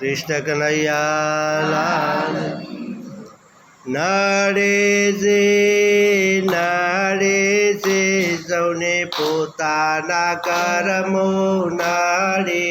કૃષ્ણ કનૈયાલાલ નાડે જે નાડે જે સૌને પોતાના કરમો નડે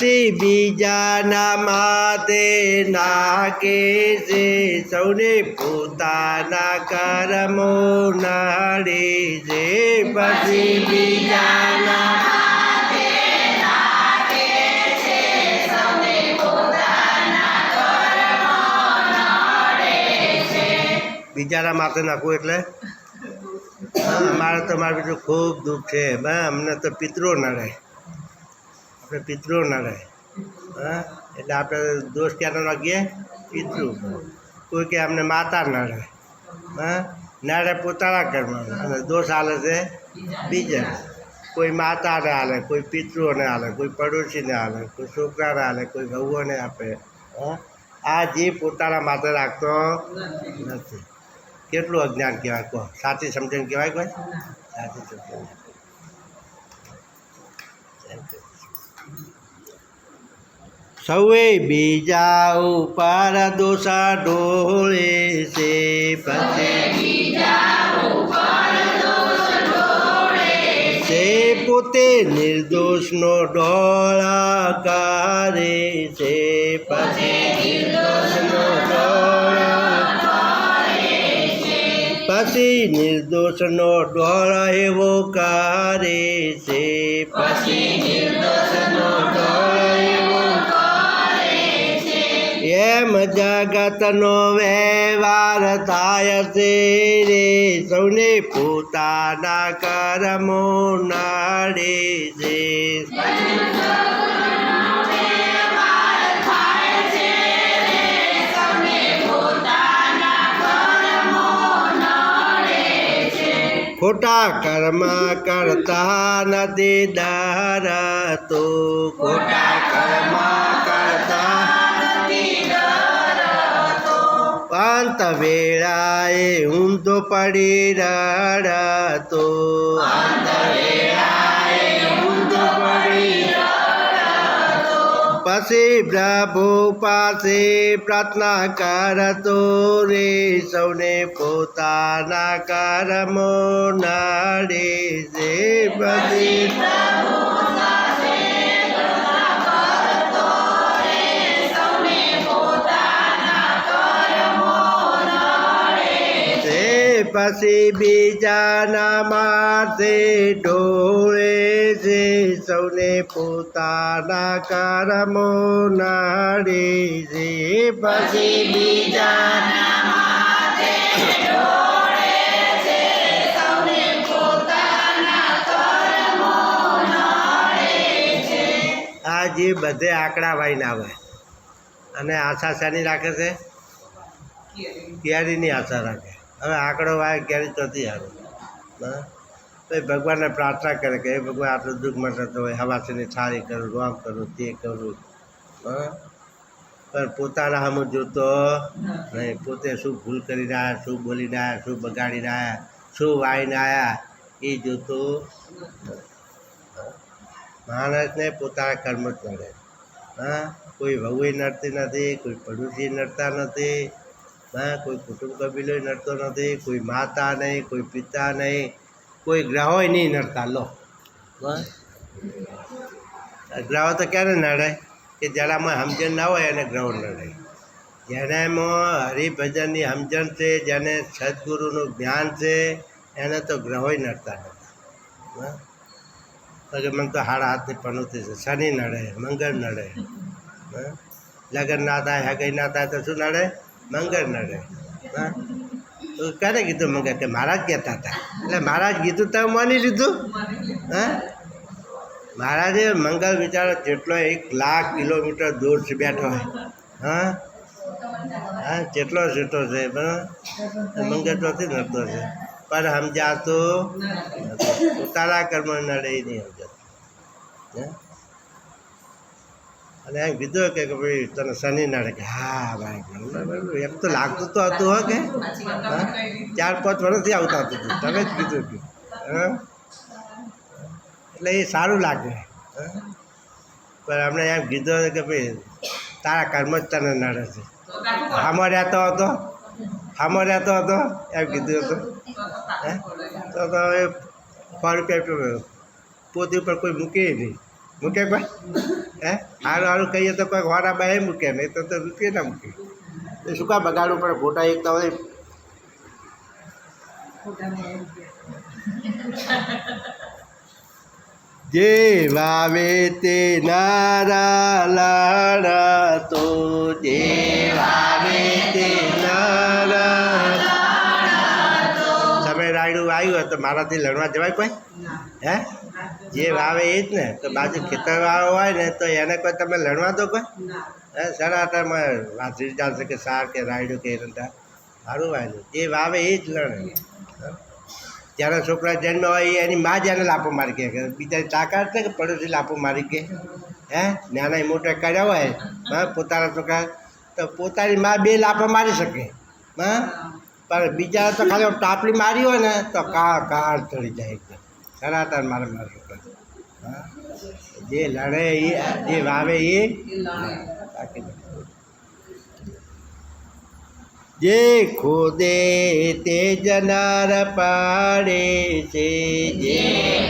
પછી બીજાના માથે નાખે છે સૌને પોતાના કરમો નડે છે પછી બીજાના બીજાના માથે નાખવું એટલે? મારે અમારે તો મારે બીજું ખૂબ દુઃખ છે. અમને તો પિતરો નડે આપણે પિતરો રહે હા? એટલે આપણે દોષ ક્યાં લાગીએ પિતૃ કોઈ કે અમને માતા નડે. હા? નડે પોતાના ઘરમાં. અને દોષ હાલે છે બીજા. કોઈ માતાને હાલે કોઈ પિતૃઓને હાલે કોઈ પડોશીને હાલે કોઈ છોકરાને હાલે કોઈ વહુઓને આપે. હા? આ જીવ પોતાના માથે રાખતો નથી. કેટલું અજ્ઞાન કહેવાય? કહો. સાચી સમજણ કહેવાય કોઈ? સાચી સમજણ. સૌએ બીજા ઉપર દોષા ઢોળે છે. પછી તે પોતે નિર્દોષનો ડોળા કરે છે. પછી પછી નિર્દોષનો ઢોળ એવો કરે છે. પછી નિર્દોષનો એમ જગતનો વ્યવહાર થાય છે રે. સૌને પોતાના કરમો નાડે છે. ખોટા કર્મ કરતા નથી ડરતો. ખોટા કર્મ કરતા પાંત વેળાએ ઊંધો પડી રડતો અંત પછી પ્રભુ પાસે પ્રાર્થના કરતો રે સૌને પોતાના કરમો નડે છે પછી પછી બીજાના માથે ઢોળે છે સૌને પોતાના કરમો નડે છે પછી બીજાના આ જે બધે આંકડા વાઈને આવે અને આશા શાની રાખે છે? કેરીની આશા રાખે. હવે આંકડો વાય કેરી ચોથી આવે. હા તો ભગવાનને પ્રાર્થના કરે કે, હે ભગવાન, આટલું દુઃખ મળે તો હોય હવાસીની સારી કરું આમ કરું, તે કરું. હા? પણ પોતાના સામું જોતો નહીં. પોતે શું ભૂલ કરી રહ્યા, શું બોલી રહ્યા, શું બગાડી રહ્યા, શું વાઈને આવ્યા એ જોતો માણસને પોતાના કર્મ જ નડે. હા? કોઈ વહુએ નડતી નથી, કોઈ પડોશી નડતા નથી. હા? કોઈ કુટુંબ કબીલો નડતો નથી, કોઈ માતા નહીં, કોઈ પિતા નહીં. કોઈ ગ્રહોય નહીં નડતા લો. ગ્રહો તો ક્યારે નડે? કે જેનામાં સમજણ ના હોય એને ગ્રહો નડે. જેનામાં હરિભજનની સમજણ છે જેને સદગુરુનું જ્ઞાન છે એને તો ગ્રહોય નડતા નથી હા કે મને તો હાડા હાથની પનોતી છે. શનિ નડે મંગળ નડે. લગ્ન ના થાય હગઈ ના થાય તો શું નડે? મંગળ નડે. હા તો ક્યારે કીધું મંગળ કે મહારાજ કહેતા હતા? એટલે મહારાજ કીધું, તમે માની લીધું? હા? મહારાજે મંગળ વિચારો જેટલો એક લાખ કિલોમીટર દૂરથી બેઠો હોય હા? હા, જેટલો જેટલો છે, બરાબર? મંગલ ચોથી નડતો છે. પણ સમજાતો પોતાના કર્મ નડે નહીં સમજાતું. હે? અને એમ કીધું કે ભાઈ, તને શનિ નાડે કે, હા ભાઈ. એમ તો લાગતું તો હતું હો કે? ચાર પાંચ વર્ષથી આવતા હતું તમે જ કીધું હતું હા? એટલે એ સારું લાગે? પણ અમને એમ કીધું કે ભાઈ, તારા કર્મ જ તને નડે છે. હામો રહેતો હતો. હામો રહેતો હતો, એમ કીધું હતું. હે? તો તો હવે ફળ રૂપિયા પોતે ઉપર કોઈ મૂકે નહીં. મૂકે કોઈ? હે? સારું સારું કહીએ તો કોઈ વારા બાએ મૂકે, નહીં તો તો રૂપિયા ના મૂકે. એ શું કામ બગાડવું પડે ફોટા એક તો હોય? જે વાવે તે નારા, લાડા તો જે વાવે તે આવ્યું તો મારાથી લડવા જવાય કોઈ? હે? જે વાવે એ જ ને. તો બાજુ ખેતર વાળો હોય ને તો એને કોઈ તમે લડવા દો કોઈ? હે સરાટામાં વાંચી ચાલશે કે સાર કે રાયડું કે રંટા સારું વાયનું જે વાવે એ જ લડે. જ્યારે છોકરા જન્મ હોય એની મા જ એને લાપો મારી કે બીજા તાકાત છે કે પડોશી લાપો મારી કે? હે? નાના મોટા કર્યા હોય, હા, પોતાના છોકરા. તો પોતાની મા બે લાપો મારી શકે. હા? પણ બીજા તો ખાલી ટાપલી મારી હોય ને તો કા કાર ચડી જાય સરાતર મારે મારા જે લડે એ, જે વાવે એ. જે ખોદે તે જનાર પાડે છે. જે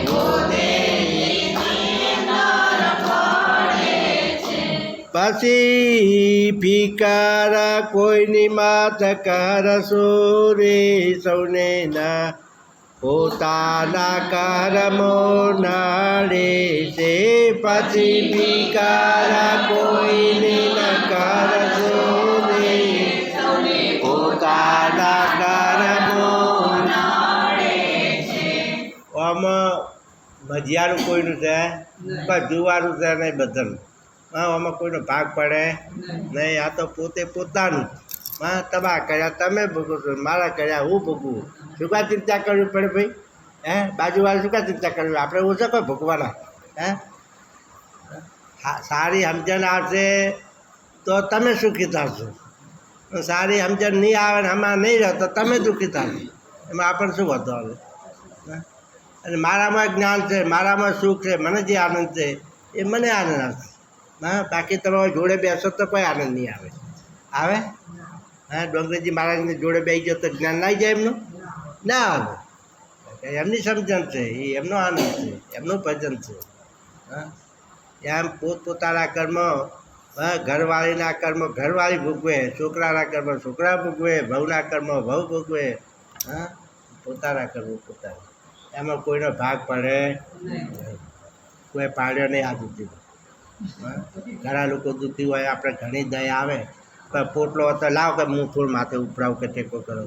ખોદે પછી ફિકાર કોઈની માથ કરશો રે સૌને ના. પોતાના કરમો નાડે છે પછી ફિકારા કોઈને ન કરશો રે પોતાના કરમો આમાં ભજીયાનું કોઈનું છે? જુવારું છે નહીં બધાનું? આમાં કોઈનો ભાગ પડે નહીં, આ તો પોતે પોતાનું. હા તબાહ કર્યા, તમે ભોગવો છો, મારા કર્યા, હું ભોગવું. શું કા ચિંતા કરવી પડે ભાઈ. હે, બાજુવાળા શું કા ચિંતા કરવી આપણે ઓછા કોઈ ભોગવાના. હે? સારી સમજણ આવશે તો તમે સુખી થશો. સારી સમજણ નહીં આવે ને આમાં નહીં રહો તો તમે દુઃખી થશો. એમાં આપણને શું વધુ આવે? અને મારામાં જ્ઞાન છે, મારામાં સુખ છે, મને જે આનંદ છે, એ મને આનંદ આવશે. હા બાકી તમારા જોડે બેસો તો કોઈ આનંદ નહીં આવે. આવે? હા ડોંગરેજી મહારાજની જોડે બેસી ગયો તો જ્ઞાન ના જાય એમનું? ના. આવે. એમની સમજણ છે એ એમનો આનંદ છે એમનું ભજન છે. હા? એમ પોતપોતાના કર્મ હા ઘરવાળીના કર્મ ઘરવાળી ભોગવે છોકરાના કર્મ છોકરા ભોગવે ભવના કર્મ ભવ ભોગવે હા? પોતાના કર્મ પોતાના. એમાં કોઈનો ભાગ પડે કોઈ પાડ્યો નહીં આ દુઃખી ઘણા લોકો દુઃખી હોય, આપણે ઘણી દયા આવે. પણ પોટલો હતો, લાવ કે હું માથે ઉપરાવ કે ટેકો કરો.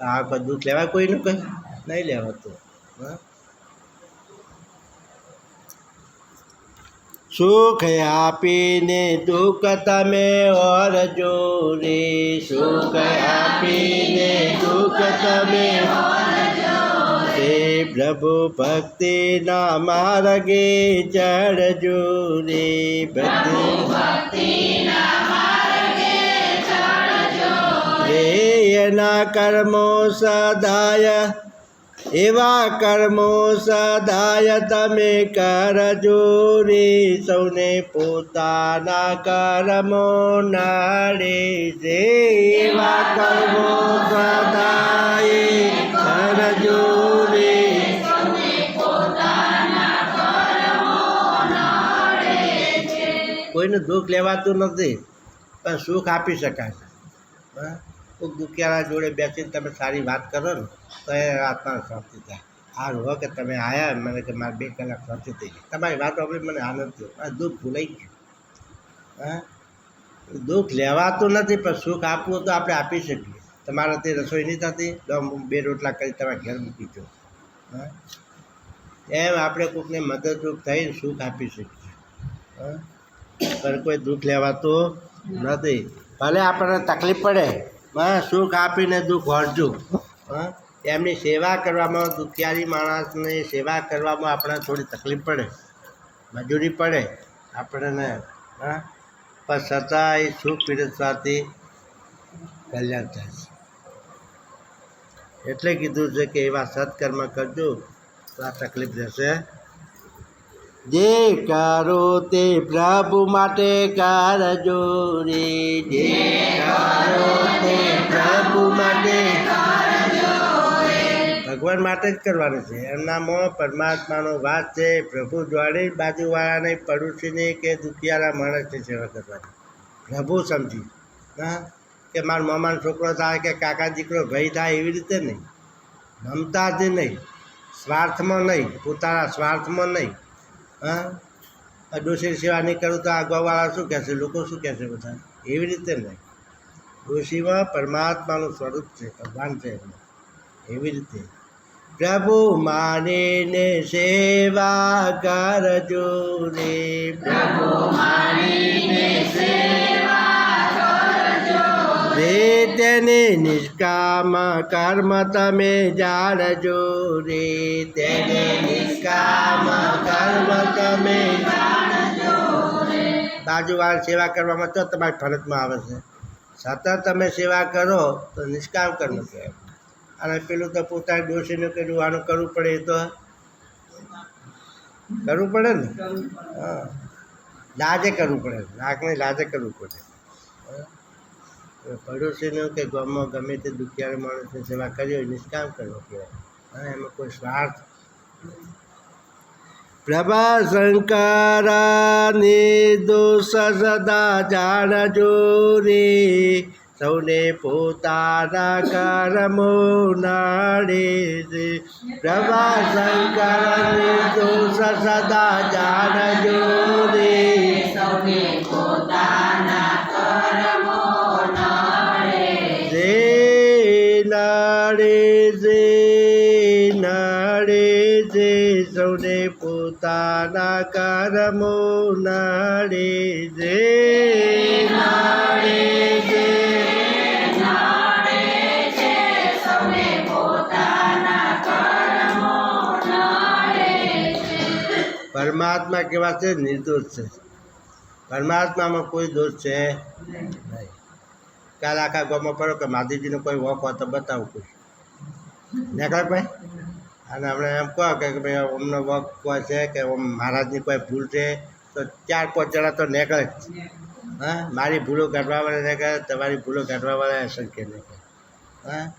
આ કોઈ દૂધ લેવાય કોઈનું કંઈ નહીં લેવાતું. સુખ આપીને દુઃખ તમે ઓરજો રે સુખ આપીને દુઃખ તમે પ્રભુ ભક્તિના માર્ગે ચડજો રે રે એના કર્મો સદાય, એવા કર્મો સદાય તમે કરજો રે. સૌને પોતાના કર્મો નાડે એવા દુઃખ લેવાતું નથી, પણ સુખ આપી શકાય. છે કોઈક દુખિયાળા જોડે બેસીને તમે સારી વાત કરો ને, તો એ આત્માને શાંતિ થાય. આ હો કે તમે આવ્યા મને કે મારે બે કલાક શાંતિ થઈ ગઈ. તમારી વાત આપણે મને આનંદ થયો. આ દુઃખ ભૂલાઈ ગયું. હા? દુઃખ લેવાતું નથી, પણ સુખ આપવું તો આપણે આપી શકીએ. તમારાથી રસોઈ નહીં થતી, તો બે રોટલા કરી તમારા ઘેર મૂકી દો હા? એમ આપણે કોઈકને મદદરૂપ થઈને સુખ આપી શકીએ. હા? પણ કોઈ દુઃખ લેવાતું નથી. ભલે આપણને તકલીફ પડે હા સુખ આપીને દુઃખ વળજો. હા? એમની સેવા કરવામાં, દુખિયારી માણસની સેવા કરવામાં આપણે થોડી તકલીફ પડે, મજૂરી પડે આપણને, હા? પણ છતાંય સુખ પીરસવાથી કલ્યાણ થાય છે. એટલે કીધું છે કે એવા સત્કર્મ કરજો તો આ તકલીફ રહેશે જે કરો તે પ્રભુ માટે કરજો રે જે કરો તે પ્રભુ માટે ભગવાન માટે જ કરવાનું છે. એમનામાં પરમાત્માનો વાત છે. પ્રભુ જોડે બાજુવાળાને, પડોશીને કે દુખિયારા માણસની સેવા કરવાની. પ્રભુ સમજી. હા? કે મારા મામાનો છોકરો થાય કે કાકા દીકરો ભાઈ થાય એવી રીતે નહીં. મમતાથી નહીં. સ્વાર્થમાં નહીં. પોતાના સ્વાર્થમાં નહીં. હા? આ ડોશીની સેવા નહીં કરું તો આગવાવાળા શું કહેશે? લોકો શું કહેશે બધા એવી રીતે નહીં. ડોશીમાં પરમાત્માનું સ્વરૂપ છે, ભગવાન છે એવી રીતે. પ્રભુ માનીને સેવા કરજો રે પ્રભુ રે તેને નિષ્કામ કર્મ તમે જાણજો. રે તેને નિષ્કામ કર્મ તમે બાજુવાળ સેવા કરવામાં તો તમારી ફરજમાં આવે છે. સતત તમે સેવા કરો તો નિષ્કામ કર્મ કહેવાય. અને પેલું તો પોતાની ડોશીનું કે આનું કરવું પડે એ તો કરવું પડે ને? હા. લાજે કરવું પડે. નાકને લાજે કરવું પડે. પડોશીનું કે ગામમાં ગમે તે દુખિયાળ માણસની સેવા કરી હોય, નિષ્કામ કરવો કહેવાય. અને એમાં કોઈ સ્વાર્થ પ્રભા શંકર નિર્દોષ સદા જાણજો રે સૌને પોતાના કરમો નાડે છે. પ્રભા શંકર નિર્દોષ સદા જાણજો રે સૌને પોતાના પોતાના કરમો નાડે જે પરમાત્મા કેવા છે? નિર્દોષ છે. પરમાત્મામાં કોઈ દોષ છે? નહીં. કાલ આખા ગામમાં પડો કે માધીજીનો કોઈ વોક હોય તો બતાવું કોઈ. નીકળે ભાઈ અને આપણે એમ કહો કે ભાઈ અમને વખ કોઈ છે કે મહારાજની કોઈ ભૂલ છે, તો ચાર પાંચ જણા તો નીકળે જ. હા? મારી ભૂલો કાઢવાવાળા નીકળે, તમારી ભૂલો કાઢવાવાળા અસંખ્ય નીકળે. હા?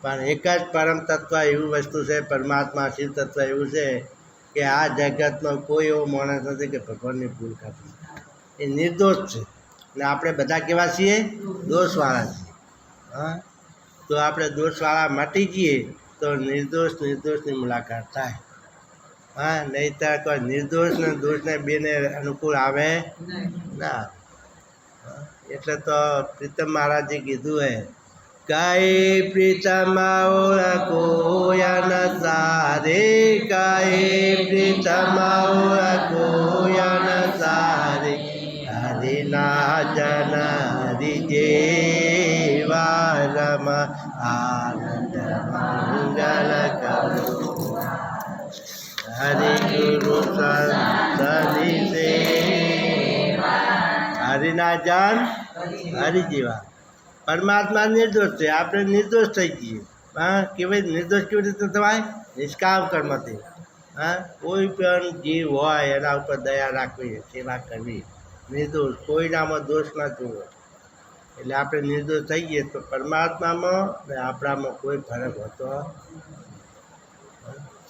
પણ એક જ પરમ તત્વ એવું વસ્તુ છે, પરમાત્મા શિવ તત્વ એવું છે કે આ જગતમાં કોઈ એવો માણસ નથી કે ભગવાનની ભૂલ કાઢી. એ નિર્દોષ છે. ને આપણે બધા કેવા છીએ? દોષવાળા છીએ. હા? તો આપણે દોષવાળા મટી જઈએ તો નિર્દોષ, નિર્દોષની મુલાકાત થાય. હા નહીતર તો નિર્દોષ ને દોષને બેને અનુકૂળ આવે? ના. એટલે તો પ્રીતમ મહારાજે કીધું હે કાય પ્રીતમ ઓળખોયા સારે કાય પ્રીતમ ઓળખોયા સારે હરિના જન રમ આનંદ મંગલ કરો હરિ ગુરુ સંતની સેવા હરિના જન હરિ પરમાત્મા નિર્દોષ છે આપણે નિર્દોષ થઈ જઈએ હા કેવી નિર્દોષ કેવી રીતે થવાય નિષ્કામ કર્મથી હા કોઈ પણ જીવ હોય એના ઉપર દયા રાખવી સેવા કરવી નિર્દોષ કોઈનામાં દોષ ના જોવો એટલે આપણે નિર્દોષ થઈ ગઈએ તો પરમાત્મામાં આપણામાં કોઈ ફરક હોતો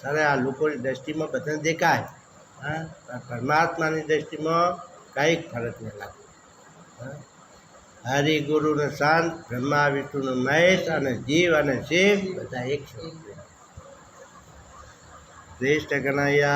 સરે આ લોકોની દ્રષ્ટિમાં બધાને દેખાય. હા? પરમાત્માની દ્રષ્ટિમાં કંઈક ફરક નહીં લાગે. હરિ ગુરુને શાંત, બ્રહ્મા, વિષ્ણુનો મહેશ અને જીવ અને શિવ બધા એક છે. શ્રેષ્ઠ કનૈયા